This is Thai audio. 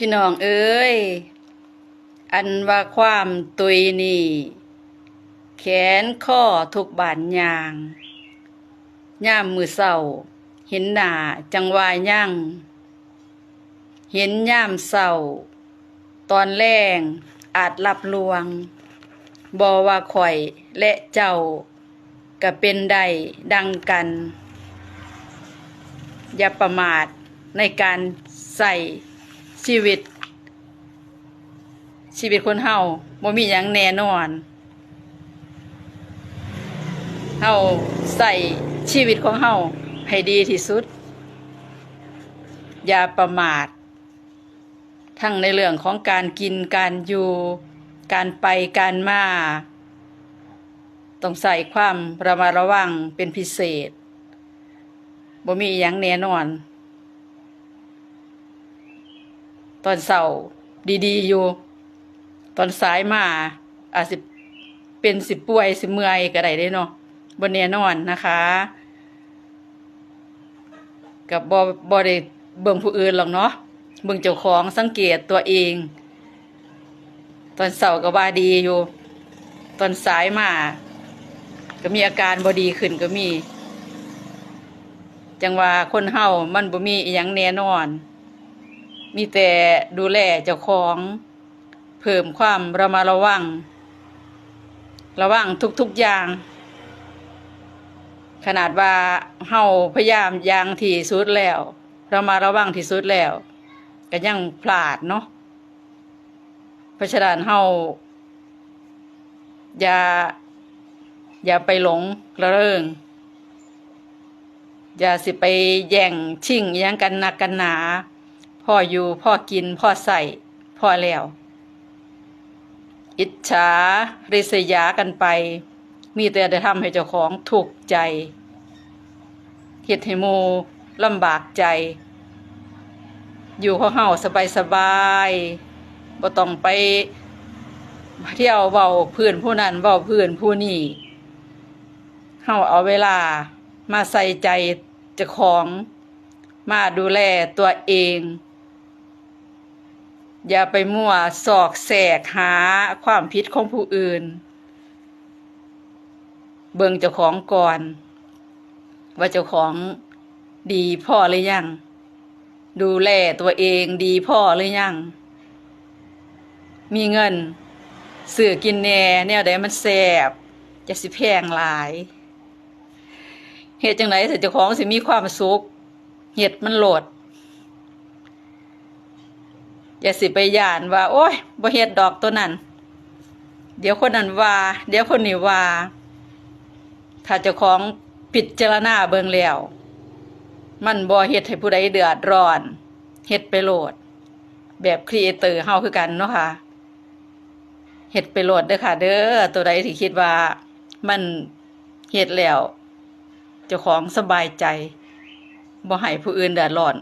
พี่น้องเอ้ย อันว่าความตุยนี่ แขนข้อทุกบานยาง ย่ามมือเศร้า เห็นหน้าจังวายย่างเห็นย่ามเศร้า ตอนแรงอาจรับลวง บอว่าข่อยและเจ้า ก็เป็นได้ดังกัน อย่าประมาทในการใส่ ชีวิต ชีวิตคนเฮาบ่มีหยังแน่นอนเฮาใส่ชีวิตของเฮาให้ดีที่สุด อย่าประมาท ทั้งในเรื่องของการกินการอยู่ การไปการมาต้องใส่ความระมัดระวังเป็นพิเศษบ่มีหยังแน่นอน ต อนเสาร์ดีๆอยู่ ตอนสายมาอาจสิเป็นสิป่วยสิเมื่อยก็ได้เด้เนาะบนแน่นอนนะคะ กับบอบอได้เบิ่งผู้อื่นหรอกเนาะเบิ่งเจ้าของสังเกตตัวเอง ตอนเสาร์ก็ว่าดีอยู่ ตอนสายมา ก็มีอาการบอดีขึ้นก็มี จังว่าคนเฮามันบ่มีอิหยังแน่นอน มีแต่ดูแลเจ้าของ เพิ่มความระมัดระวัง ระวังทุกๆอย่าง ขนาดว่าเฮาพยายามอย่างที่สุดแล้วเรามาระวังที่สุดแล้วก็ยังพลาดเนาะเพราะฉะนั้นเฮาอย่าอย่าไปหลงระเริงอย่าสิไปแย่งชิงยังกันนักกันหนา พ่ออยู่พ่อกินพ่อใส่พ่อแล้ว อิจฉาริษยากันไป มีแต่จะทำให้เจ้าของถูกใจเฮ็ดให้มูลำบากใจ อยู่ของเฮาสบายสบายบ่ต้องไปเที่ยวเว้าเพื่อนผู้นั้นเว้าเพื่อนผู้นี้เฮาเอาเวลามาใส่ใจเจ้าของมาดูแลตัวเอง อย่าไปมั่วสอกแสกหาความผิดของผู้อื่น เบิ่งเจ้าของก่อน ว่าเจ้าของดีพ่อหรือยัง ดูแลตัวเองดีพ่อหรือยัง มีเงินซื้อกินแหน่แนวใดมันแซ่บจะสิแพงหลายเฮ็ดจังไดถึงเจ้าของสิมีความสุขเฮ็ดมันโหลด อย่าสิไปย่านว่า โอ้ยบ่เฮ็ดดอกตัวนั้น เดี๋ยวคนนั้นว่า เดี๋ยวคนนี้ว่า ถ้าเจ้าของพิดจรณาเบิ่งแล้ว มันบ่เฮ็ดให้ผู้ใดเดือดร้อนเฮ็ดไปโหลด แบบครีเอเตอร์เฮาคือกันเนาะค่ะเฮ็ดไปโหลดเด้อค่ะ เด้อตัวใดที่คิดว่า มันเฮ็ดแล้วเจ้าของสบายใจบ่ให้ผู้อื่นเดือดร้อน